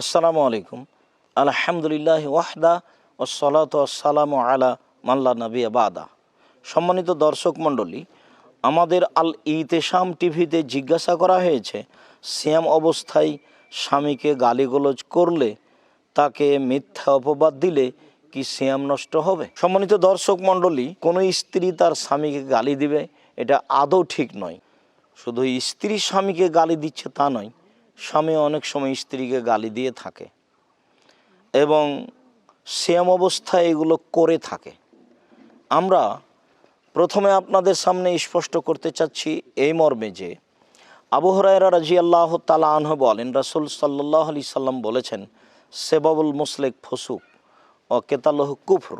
আসসালামু আলাইকুম। আলহামদুলিল্লাহ ওয়াহদা ও সলাত সালাম আলা মাল্লা নবী বাদা। সম্মানিত দর্শক মণ্ডলী, আমাদের আল ইতেশাম টিভিতে জিজ্ঞাসা করা হয়েছে শ্যাম অবস্থায় স্বামীকে গালিগোলজ করলে তাকে মিথ্যা অপবাদ দিলে কি শ্যাম নষ্ট হবে? সম্মানিত দর্শক মণ্ডলী, কোনো স্ত্রী তার স্বামীকে গালি দিবে, এটা আদৌ ঠিক নয়। শুধু স্ত্রী স্বামীকে গালি দিচ্ছে তা নয় স্বামী অনেক সময় স্ত্রীকে গালি দিয়ে থাকে এবং শ্যাম অবস্থায় এগুলো করে থাকে। আমরা প্রথমে আপনাদের সামনে স্পষ্ট করতে চাচ্ছি এই মর্মে যে আবু হরাইরা রাজি আল্লাহ তালা আনহ বলেন, রাসুল সাল্লাহ আলি সাল্লাম বলেছেন, সেবাবুল মুসলেক ফসুক, ও কেতালহ কুফর।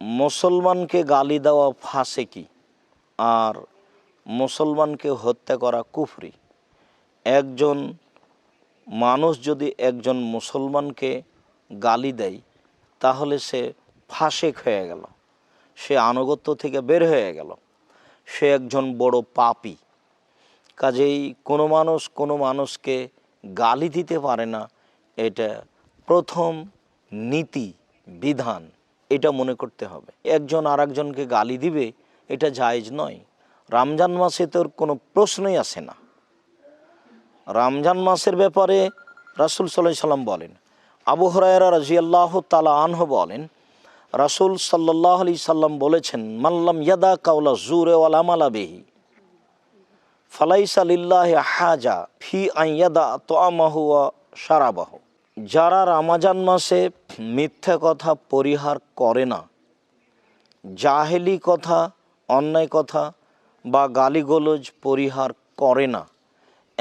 মুসলমানকে গালি দেওয়া ফাঁসে কি? আর মুসলমানকে হত্যা করা কুফরি। একজন মানুষ যদি একজন মুসলমানকে গালি দেয়, তাহলে সে ফাঁসেক হয়ে গেল। সে আনুগত্য থেকে বের হয়ে গেল। সে একজন বড় পাপি। কাজেই কোনো মানুষ কোনো মানুষকে গালি দিতে পারে না। এটা প্রথম নীতি, বিধান। এটা মনে করতে হবে। একজন আর একজনকে গালি দিবে, এটা জায়েজ নয়। রমজান মাসে তোর কোনো প্রশ্নই আসে না। রমজান মাসের ব্যাপারে রাসুল সাল্লাহ সাল্লাম বলেন। আবু হরায়রা রাজিয়াল্লাহ তালা আনহ বলেন, রাসুল সাল্লাহ আলি সাল্লাম বলেছেন মাল্লাম ইয়াদা কাউলা জুরে ওয়ালামালা বেহি ফালাইসালিল্লাহ হাজা ফি আইয়াদা তোয়ামাহু সারাবাহ যারা রামাজান মাসে মিথ্যা কথা পরিহার করে না, জাহেলি কথা, অন্যায় কথা বা গালিগোলজ পরিহার করে না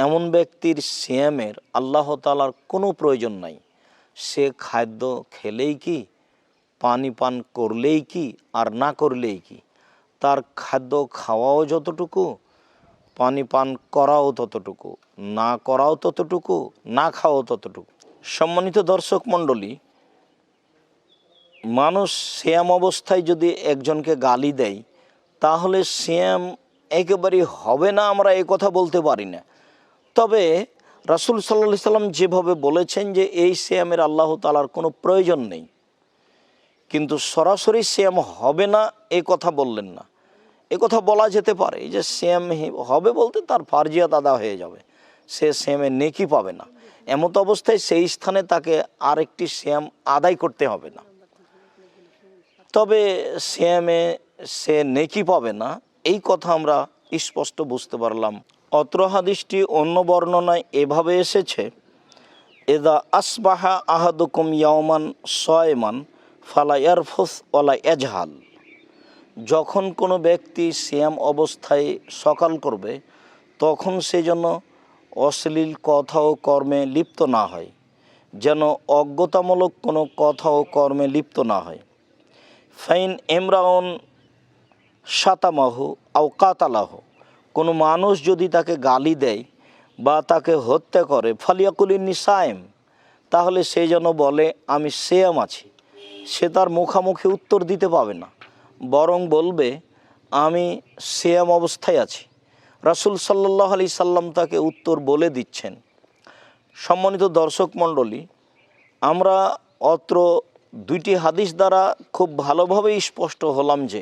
এমন ব্যক্তির সিয়ামের আল্লাহ তালার কোনো প্রয়োজন নাই। সে খাদ্য খেলেই কি, পানি পান করলেই কি, আর না করলেই কি? তার খাদ্য খাওয়াও যতটুকু, পানি পান করাও ততটুকু, না করাও ততটুকু, না খাওয়াও ততটুকু। সম্মানিত দর্শক মণ্ডলী, মানুষ শ্যাম অবস্থায় যদি একজনকে গালি দেয়, তাহলে শ্যাম একেবারেই হবে না, আমরা এ কথা বলতে পারি না। তবে রাসুল সাল্লা সাল্লাম যেভাবে বলেছেন যে এই শ্যামের আল্লাহ তালার কোনো প্রয়োজন নেই, কিন্তু সরাসরি শ্যাম হবে না, এ কথা বললেন না। এ কথা বলা যেতে পারে যে শ্যাম হবে বলতে তার ফার্জিয়াত আদা হয়ে যাবে, সে শ্যামে নেকি পাবে না। এমত অবস্থায় সেই স্থানে তাকে আরেকটি শ্যাম আদায় করতে হবে না। তবে শ্যামে সে নেকি পাবে না, এই কথা আমরা স্পষ্ট বুঝতে পারলাম অত্র হাদিসটি অন্য বর্ণনায় এভাবে এসেছে, এদা আসবাহা আহাদুকুম ইয়াওমান সয়মান ফালা ইয়ারফুস ওলা এজহাল যখন কোনো ব্যক্তি শ্যাম অবস্থায় সকাল করবে, তখন সে যেন অশ্লীল কথা ও কর্মে লিপ্ত না হয়, যেন অজ্ঞতামূলক কোনো কথা ও কর্মে লিপ্ত না হয়। ফাইন এমরাউন সাতামাহু আও কাতালাহ। কোনো মানুষ যদি তাকে গালি দেয় বা তাকে হত্যা করে, ফালিয়াকুলিন নিসায়েম তাহলে সে যেন বলে, আমি সেয়াম আছি। সে তার মুখামুখি উত্তর দিতে পাবে না, বরং বলবে, আমি সেয়াম অবস্থায় আছি। রাসুল সাল্লাহ আলি সাল্লাম তাকে উত্তর বলে দিচ্ছেন। সম্মানিত দর্শক মণ্ডলী, আমরা অত্র দুইটি হাদিস দ্বারা খুব ভালোভাবেই স্পষ্ট হলাম যে,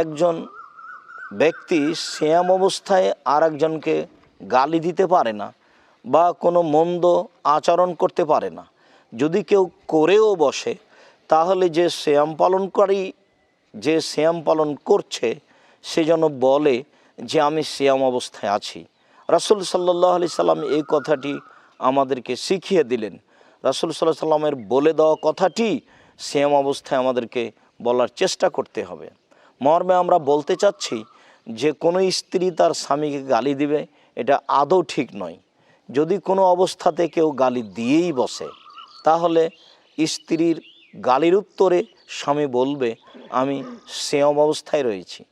একজন ব্যক্তি শ্যাম অবস্থায় আর একজনকে গালি দিতে পারে না বা কোনো মন্দ আচরণ করতে পারে না। যদি কেউ করেও বসে, তাহলে যে শ্যাম পালনকারী, যে শ্যাম পালন করছে, সে যেন বলে যে আমি শ্যাম অবস্থায় আছি। রাসুল সাল্লাহ আলি সাল্লাম এই কথাটি আমাদেরকে শিখিয়ে দিলেন। রাসুল সাল্লাহ সাল্লামের বলে দেওয়া কথাটি শ্যাম অবস্থায় আমাদেরকে বলার চেষ্টা করতে হবে। মর্মে আমরা বলতে চাচ্ছি যে কোনো স্ত্রী তার স্বামীকে গালি দিবে, এটা আদৌ ঠিক নয়। যদি কোনো অবস্থাতে কেউ গালি দিয়েই বসে, তাহলে স্ত্রীর গালির উত্তরে স্বামী বলবে, আমি সেম অবস্থায় রয়েছি।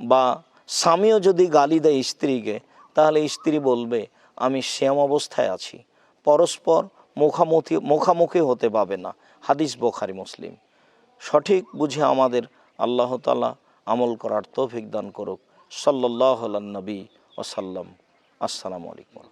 বা স্বামীও যদি গালি দেয় স্ত্রীকে, তাহলে স্ত্রী বলবে, আমি সেম অবস্থায় আছি। পরস্পর মুখামুখি মুখামুখি হতে পাবে না। হাদিস বোখারি, মুসলিম। সঠিক বুঝে আমাদের আল্লাহ তালা আমল করার তৌফিক দান করুক। সাল্লাহ নবী ওসাল্লাম। আসসালামু আলাইকুম।